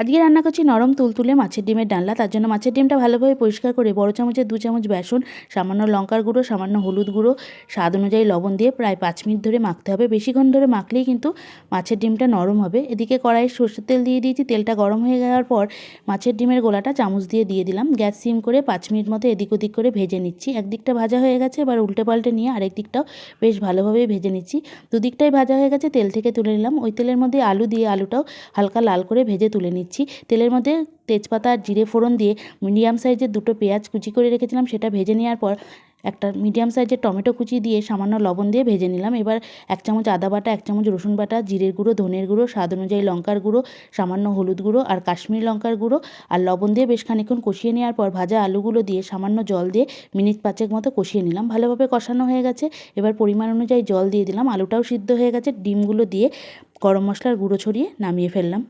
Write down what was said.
আজকে রান্না করছি নরম তুলতুলে মাছের ডিমের ডালনা, তার জন্য মাছের ডিমটা ভালোভাবে পরিষ্কার করে বড় চামচের দু চামচ বেসন, সামান্য লঙ্কার গুঁড়ো, সামান্য হলুদ গুঁড়ো, স্বাদ অনুযায়ী লবণ দিয়ে প্রায় পাঁচ মিনিট ধরে মাখতে হবে। বেশিক্ষণ ধরে মাখলেই কিন্তু মাছের ডিমটা নরম হবে। এদিকে কড়াইয়ে সর্ষের তেল দিয়ে দিয়েছি। তেলটা গরম হয়ে যাওয়ার পর মাছের ডিমের গোলাটা চামচ দিয়ে দিয়ে দিলাম। গ্যাস সিম করে পাঁচ মিনিট মতো এদিক ওদিক করে ভেজে নিচ্ছি। একদিকটা ভাজা হয়ে গেছে, এবার উল্টে পাল্টে নিয়ে আরেক দিকটাও বেশ ভালোভাবে ভেজে নিচ্ছি। দুদিকটাই ভাজা হয়ে গেছে, তেল থেকে তুলে নিলাম। ওই তেলের মধ্যে আলু দিয়ে আলুটাও হালকা লাল করে ভেজে তুলে নিচ্ছি তেলের মধ্যে তেজপাতা আর জিরে, ফোড়ন দিয়ে মিডিয়াম সাইজের দুটো পেঁয়াজ কুচি করে রেখেছিলাম, সেটা ভেজে নেওয়ার পর একটা মিডিয়াম সাইজের টমেটো কুচি দিয়ে সামান্য লবণ দিয়ে ভেজে নিলাম। এবার এক চামচ আদা বাটা, এক চামচ রসুন বাটা, জিরের গুঁড়ো, ধনের গুঁড়ো, স্বাদ অনুযায়ী লঙ্কার গুঁড়ো, সামান্য হলুদ গুঁড়ো আর কাশ্মীরি লঙ্কার গুঁড়ো আর লবণ দিয়ে বেশ খানিক্ষণ কষিয়ে নেওয়ার পর ভাজা আলুগুলো দিয়ে সামান্য জল দিয়ে মিনিট পাঁচেক মতো কষিয়ে নিলাম। ভালোভাবে কষানো হয়ে গেছে। এবার পরিমাণ অনুযায়ী জল দিয়ে দিলাম। আলুটাও সিদ্ধ হয়ে গেছে। ডিমগুলো দিয়ে গরম মশলার গুঁড়ো ছড়িয়ে নামিয়ে ফেললাম।